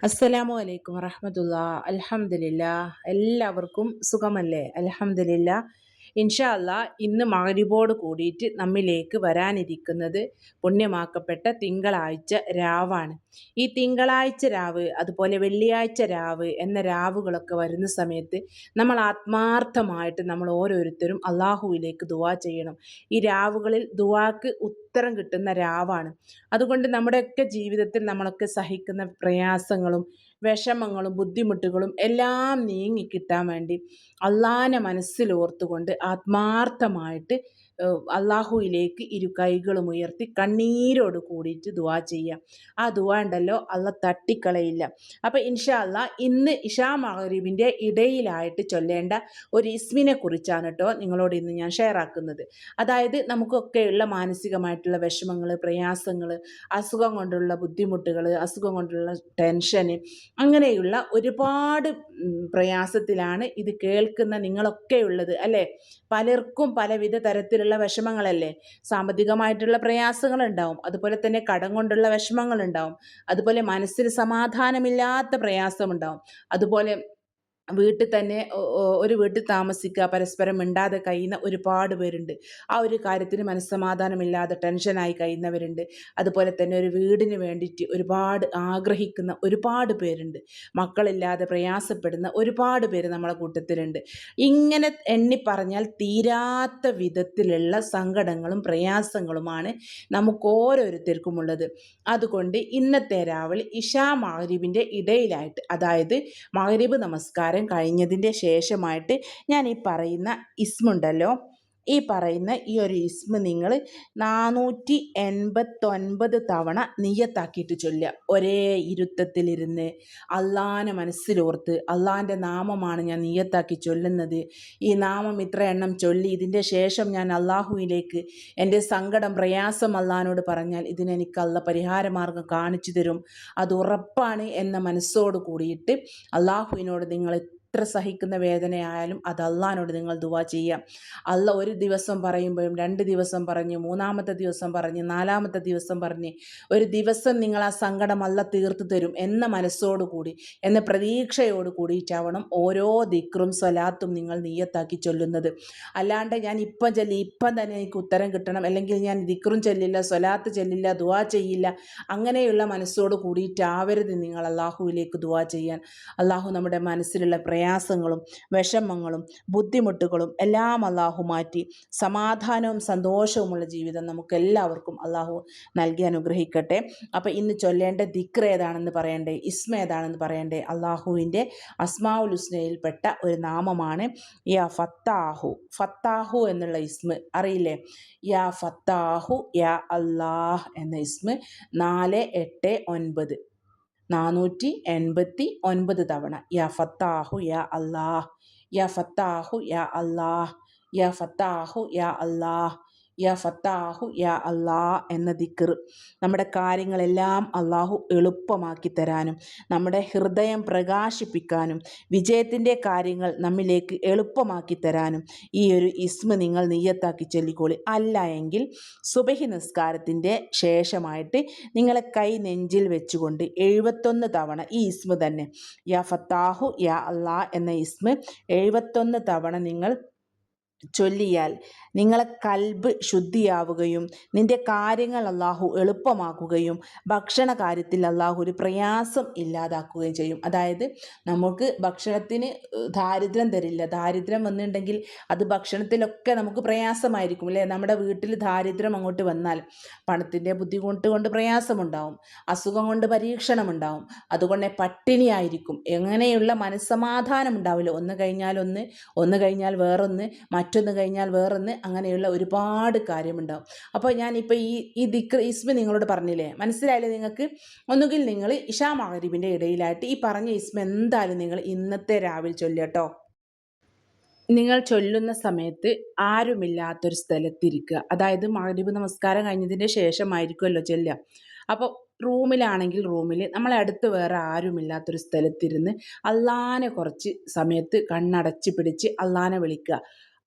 അസ്സലാമു അലൈക്കും വറഹമത്തുള്ള അൽഹംദുലില്ല എല്ലാവർക്കും സുഖമല്ലേ? അൽഹംദുലില്ല ഇൻഷാ അല്ലാ ഇന്ന് മകരിബോട് കൂടിയിട്ട് നമ്മിലേക്ക് വരാനിരിക്കുന്നത് പുണ്യമാക്കപ്പെട്ട തിങ്കളാഴ്ച രാവാണ്. ഈ തിങ്കളാഴ്ച രാവ് അതുപോലെ വെള്ളിയാഴ്ച രാവ് എന്ന രാവുകളൊക്കെ വരുന്ന സമയത്ത് നമ്മൾ ആത്മാർത്ഥമായിട്ട് നമ്മൾ ഓരോരുത്തരും അള്ളാഹുവിലേക്ക് ദുവാ ചെയ്യണം. ഈ രാവുകളിൽ ദുവാക്ക് ഉത്തരം കിട്ടുന്ന രാവാണ്. അതുകൊണ്ട് നമ്മുടെയൊക്കെ ജീവിതത്തിൽ നമ്മളൊക്കെ സഹിക്കുന്ന പ്രയാസങ്ങളും വിഷമങ്ങളും ബുദ്ധിമുട്ടുകളും എല്ലാം നീങ്ങിക്കിട്ടാൻ വേണ്ടി അള്ളാഹിനെ മനസ്സിലോർത്തുകൊണ്ട് ആത്മാർത്ഥമായിട്ട് അള്ളാഹുവിലേക്ക് ഇരു കൈകളും ഉയർത്തി കണ്ണീരോട് കൂടിയിട്ട് ദുവാ ചെയ്യാം. ആ ദുവാ ഉണ്ടല്ലോ അള്ള തട്ടിക്കളയില്ല. അപ്പം ഇൻഷാ അല്ല ഇന്ന് ഇഷാ മഹരീബിന്റെ ഇടയിലായിട്ട് ചൊല്ലേണ്ട ഒരു ഇസ്മിനെ കുറിച്ചാണ് കേട്ടോ നിങ്ങളോട് ഇന്ന് ഞാൻ ഷെയർ ആക്കുന്നത്. അതായത് നമുക്കൊക്കെയുള്ള മാനസികമായിട്ടുള്ള വിഷമങ്ങൾ പ്രയാസങ്ങൾ അസുഖം കൊണ്ടുള്ള ബുദ്ധിമുട്ടുകൾ അസുഖം കൊണ്ടുള്ള ടെൻഷന് അങ്ങനെയുള്ള ഒരുപാട് പ്രയാസത്തിലാണ് ഇത് കേൾക്കുന്ന നിങ്ങളൊക്കെ ഉള്ളത് അല്ലേ? പലർക്കും പലവിധ തരത്തിലുള്ള കൊണ്ടുള്ള വിഷമങ്ങളല്ലേ? സാമ്പത്തികമായിട്ടുള്ള പ്രയാസങ്ങൾ ഉണ്ടാവും അതുപോലെ തന്നെ കടം കൊണ്ടുള്ള വിഷമങ്ങളുണ്ടാവും. അതുപോലെ മനസ്സിൽ സമാധാനമില്ലാത്ത പ്രയാസമുണ്ടാവും. അതുപോലെ വീട്ടിൽ തന്നെ ഒരു വീട്ടിൽ താമസിക്കുക പരസ്പരം മിണ്ടാതെ കഴിയുന്ന ഒരുപാട് പേരുണ്ട്. ആ ഒരു കാര്യത്തിന് മനസ്സമാധാനമില്ലാതെ ടെൻഷനായി കഴിയുന്നവരുണ്ട്. അതുപോലെ തന്നെ ഒരു വീടിന് വേണ്ടിയിട്ട് ഒരുപാട് ആഗ്രഹിക്കുന്ന ഒരുപാട് പേരുണ്ട്. മക്കളില്ലാതെ പ്രയാസപ്പെടുന്ന ഒരുപാട് പേര് നമ്മളെ കൂട്ടത്തിലുണ്ട്. ഇങ്ങനെ എണ്ണി പറഞ്ഞാൽ തീരാത്ത വിധത്തിലുള്ള സങ്കടങ്ങളും പ്രയാസങ്ങളുമാണ് നമുക്ക് ഓരോരുത്തർക്കും ഉള്ളത് അതുകൊണ്ട് ഇന്നത്തെ രാവിലെ ഇഷാ മഹരീബിന്റെ ഇടയിലായിട്ട് അതായത് മഹരീബ് നമസ്കാരം നിസ്കാരം കഴിഞ്ഞതിന്റെ ശേഷമായിട്ട് ഞാൻ ഈ പറയുന്ന ഇസ്മുണ്ടല്ലോ? ഈ പറയുന്ന ഈ ഒരു ഇസ്മ നിങ്ങൾ നാനൂറ്റി എൺപത്തൊൻപത് തവണ നിയത്താക്കിയിട്ട് ചൊല്ലുക. ഒരേ ഇരുത്തത്തിലിരുന്ന് അള്ളാഹാനെ മനസ്സിലോർത്ത് അള്ളാന്റെ നാമമാണ് ഞാൻ നിയത്താക്കി ചൊല്ലുന്നത്. ഈ നാമം ഇത്ര എണ്ണം ചൊല്ലി ഇതിന്റെ ശേഷം ഞാൻ അള്ളാഹുവിലേക്ക് എന്റെ സങ്കടം പ്രയാസം അള്ളഹാനോട് പറഞ്ഞാൽ ഇതിനെനിക്ക് അള്ള പരിഹാരമാർഗം കാണിച്ചു തരും. അത് ഉറപ്പാണ് എന്ന മനസ്സോട് കൂടിയിട്ട് അള്ളാഹുവിനോട് നിങ്ങൾ എത്ര സഹിക്കുന്ന വേദനയായാലും അത് അള്ളഹാനോട് നിങ്ങൾ ദുവാ ചെയ്യാം അല്ല ഒരു ദിവസം പറയുമ്പോഴും രണ്ട് ദിവസം പറഞ്ഞ് മൂന്നാമത്തെ ദിവസം പറഞ്ഞ് നാലാമത്തെ ദിവസം പറഞ്ഞ് ഒരു ദിവസം നിങ്ങൾ ആ സങ്കടം അല്ല തീർത്തു തരും എന്ന മനസ്സോടുകൂടി എന്ന പ്രതീക്ഷയോട് കൂടിയിട്ടാവണം ഓരോ ദിക്റും സ്വലാത്തും നിങ്ങൾ നീയത്താക്കി ചൊല്ലുന്നത്. അല്ലാണ്ട് ഞാൻ ഇപ്പം ചൊല്ലി ഇപ്പം തന്നെ എനിക്ക് ഉത്തരം കിട്ടണം. അല്ലെങ്കിൽ ഞാൻ ദിക്റും ചൊല്ലില്ല സ്വലാത്ത് ചൊല്ലില്ല ദുവാ ചെയ്യില്ല. അങ്ങനെയുള്ള മനസ്സോട് കൂടിയിട്ടാവരുത് നിങ്ങൾ അള്ളാഹുവിലേക്ക് ദുവാ ചെയ്യാൻ. അള്ളാഹു നമ്മുടെ മനസ്സിലുള്ള പ്രയാസങ്ങളും വിഷമങ്ങളും ബുദ്ധിമുട്ടുകളും എല്ലാം അള്ളാഹു മാറ്റി. സമാധാനവും സന്തോഷവുമുള്ള ജീവിതം നമുക്ക് എല്ലാവർക്കും അള്ളാഹു നൽകി അനുഗ്രഹിക്കട്ടെ. അപ്പോൾ ഇന്ന് ചൊല്ലേണ്ട ദിക്ര ഏതാണെന്ന് പറയണ്ടേ? ഇസ്മ ഏതാണെന്ന് പറയണ്ടേ? അള്ളാഹുവിന്റെ അസ്മാവുൽ ഹുസ്നയിൽപ്പെട്ട ഒരു നാമമാണ് യാ ഫത്താഹു. ഫത്താഹു എന്നുള്ള ഇസ്മ അറിയില്ലേ? യാ ഫത്താഹു യാ അള്ളാഹ് എന്ന ഇസ്മ നാല് എട്ട് ഒൻപത്. നാനൂറ്റി എൺപത്തി ഒൻപത് തവണ. യാ ഫത്താഹു യാ അല്ലാഹ്. യാ ഫത്താഹു യാ അല്ലാഹ്. യാ ഫത്താഹു യാ അല്ലാഹ്. യാ ഫത്താഹു യാ അള്ളാ എന്ന ദിക്കർ നമ്മുടെ കാര്യങ്ങളെല്ലാം അള്ളാഹു എളുപ്പമാക്കി തരാനും നമ്മുടെ ഹൃദയം പ്രകാശിപ്പിക്കാനും വിജയത്തിന്റെ കാര്യങ്ങൾ നമ്മിലേക്ക് എളുപ്പമാക്കി തരാനും ഈ ഒരു ഇസ്മ നിങ്ങൾ നെയ്യത്താക്കി ചൊല്ലിക്കോളി. അല്ല എങ്കിൽ സുബഹി നിസ്കാരത്തിന്റെ ശേഷമായിട്ട് നിങ്ങളെ കൈ നെഞ്ചിൽ വെച്ചുകൊണ്ട് എഴുപത്തൊന്ന് തവണ ഈ ഇസ്മ തന്നെ. യാ ഫത്താഹു യാ അള്ളാ എന്ന ഇസ്മ എഴുപത്തൊന്ന് തവണ നിങ്ങൾ ചൊല്ലിയാൽ നിങ്ങളെ കൽബ് ശുദ്ധിയാവുകയും നിന്റെ കാര്യങ്ങൾ അള്ളാഹു എളുപ്പമാക്കുകയും ഭക്ഷണ കാര്യത്തിൽ അള്ളാഹു ഒരു പ്രയാസം ഇല്ലാതാക്കുകയും ചെയ്യും. അതായത് നമുക്ക് ഭക്ഷണത്തിന് ദാരിദ്ര്യം തരില്ല. ദാരിദ്ര്യം വന്നിട്ടുണ്ടെങ്കിൽ അത് ഭക്ഷണത്തിലൊക്കെ നമുക്ക് പ്രയാസമായിരിക്കും അല്ലേ? നമ്മുടെ വീട്ടിൽ ദാരിദ്ര്യം അങ്ങോട്ട് വന്നാൽ പണത്തിന്റെ ബുദ്ധിമുട്ട് കൊണ്ട് പ്രയാസമുണ്ടാവും. അസുഖം കൊണ്ട് പരീക്ഷണമുണ്ടാവും. അതുകൊണ്ട് പട്ടിണിയായിരിക്കും. എങ്ങനെയുള്ള മനസ്സമാധാനം ഉണ്ടാവില്ല. ഒന്ന് കഴിഞ്ഞാൽ ഒന്ന് ഒന്ന് കഴിഞ്ഞാൽ വേറൊന്ന്. മറ്റൊന്ന് കഴിഞ്ഞാൽ വേറൊന്ന് അങ്ങനെയുള്ള ഒരുപാട് കാര്യമുണ്ടാവും. അപ്പോൾ ഞാനിപ്പോൾ ഈ ഈ ദിക്ർ ഇസ്മ നിങ്ങളോട് പറഞ്ഞില്ലേ? മനസ്സിലായില്ലേ നിങ്ങൾക്ക്? ഒന്നുകിൽ നിങ്ങൾ ഇഷാ മഹരീബിന്റെ ഇടയിലായിട്ട് ഈ പറഞ്ഞ ഇസ്മ എന്തായാലും നിങ്ങൾ ഇന്നത്തെ രാവിലെ ചൊല്ലട്ടോ നിങ്ങൾ ചൊല്ലുന്ന സമയത്ത് ആരുമില്ലാത്തൊരു സ്ഥലത്തിരിക്കുക. അതായത് മഹരീബ് നമസ്കാരം കഴിഞ്ഞതിന്റെ ശേഷമായിരിക്കുമല്ലോ ചൊല്ലുക. അപ്പോൾ റൂമിലാണെങ്കിൽ റൂമിൽ നമ്മളെ അടുത്ത് വേറെ ആരുമില്ലാത്തൊരു സ്ഥലത്തിരുന്ന് അള്ളാനെ കുറച്ച് സമയത്ത് കണ്ണടച്ച് പിടിച്ച് അള്ളാനെ വിളിക്കുക.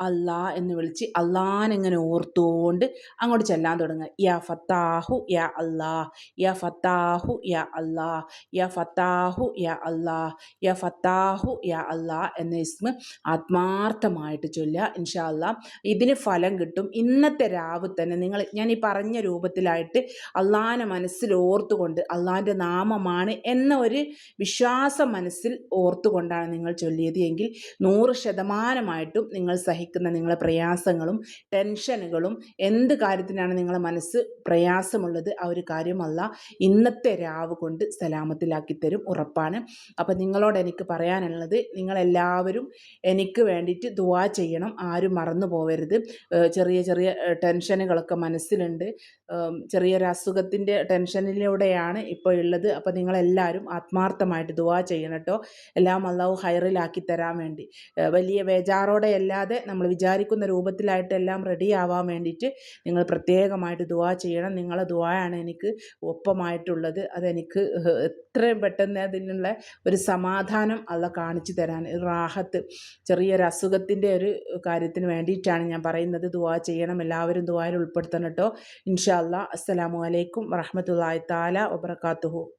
അല്ലാ എന്ന് വിളിച്ച് അള്ളാനെങ്ങനെ ഓർത്തുകൊണ്ട് അങ്ങോട്ട് ചെല്ലാൻ തുടങ്ങുക. യാ ഫത്താഹു യാ അല്ലാ യാ ഫത്താഹു യാ അല്ലാ യാ ഫത്താഹു യാ അല്ലാ യാ ഫത്താഹു യാ അല്ലാ എന്ന ഇസ്മ ആത്മാർത്ഥമായിട്ട് ചൊല്ലുക ഇൻഷാ അല്ലാ. ഇതിന് ഫലം കിട്ടും. ഇന്നത്തെ രാവ് തന്നെ നിങ്ങൾ ഞാൻ ഈ പറഞ്ഞ രൂപത്തിലായിട്ട് അള്ളാനെ മനസ്സിൽ ഓർത്തുകൊണ്ട് അള്ളാന്റെ നാമമാണ് എന്ന ഒരു വിശ്വാസം മനസ്സിൽ ഓർത്തുകൊണ്ടാണ് നിങ്ങൾ ചൊല്ലിയത്. എങ്കിൽ നൂറ് ശതമാനമായിട്ടും നിങ്ങൾ സഹിക്കുന്ന നിങ്ങളെ പ്രയാസങ്ങളും ടെൻഷനുകളും എന്ത് കാര്യത്തിനാണ് നിങ്ങളെ മനസ്സ് പ്രയാസമുള്ളത് ആ ഒരു കാര്യമല്ല ഇന്നത്തെ രാവ് കൊണ്ട് സലാമത്തിലാക്കി തരും ഉറപ്പാണ്. അപ്പം നിങ്ങളോട് എനിക്ക് പറയാനുള്ളത് നിങ്ങളെല്ലാവരും എനിക്ക് വേണ്ടിയിട്ട് ദുവാ ചെയ്യണം ആരും മറന്നു പോകരുത് ചെറിയ ചെറിയ ടെൻഷനുകളൊക്കെ മനസ്സിലുണ്ട്. ചെറിയൊരു അസുഖത്തിന്റെ ടെൻഷനിലൂടെയാണ് ഇപ്പോൾ ഉള്ളത്. അപ്പോൾ നിങ്ങളെല്ലാവരും ആത്മാർത്ഥമായിട്ട് ദുവാ ചെയ്യണം കേട്ടോ. എല്ലാം അള്ളാഹു ഹൈറിലാക്കി തരാൻ വേണ്ടി. വലിയ ബേജാറോടെ അല്ലാതെ നമ്മൾ വിചാരിക്കുന്ന രൂപത്തിലായിട്ട് എല്ലാം റെഡി ആവാൻ വേണ്ടിയിട്ട് നിങ്ങൾ പ്രത്യേകമായിട്ട് ദുവാ ചെയ്യണം. നിങ്ങളെ ദുവായാണ് എനിക്ക് ഒപ്പമായിട്ടുള്ളത്. അതെനിക്ക് എത്രയും പെട്ടെന്ന് അതിനുള്ള ഒരു സമാധാനം അല്ല കാണിച്ചു തരാൻ. റാഹത്ത് ചെറിയൊരു അസുഖത്തിന്റെ ഒരു കാര്യത്തിന് വേണ്ടിയിട്ടാണ് ഞാൻ പറയുന്നത്. ദുവാ ചെയ്യണം. എല്ലാവരും ദുവായിൽ ഉൾപ്പെടുത്തണം കേട്ടോ. ഇൻഷാ അല്ലാ അസ്സലാമു അലൈക്കും വറഹമത്തല്ലാ താല വബർക്കാത്തുഹു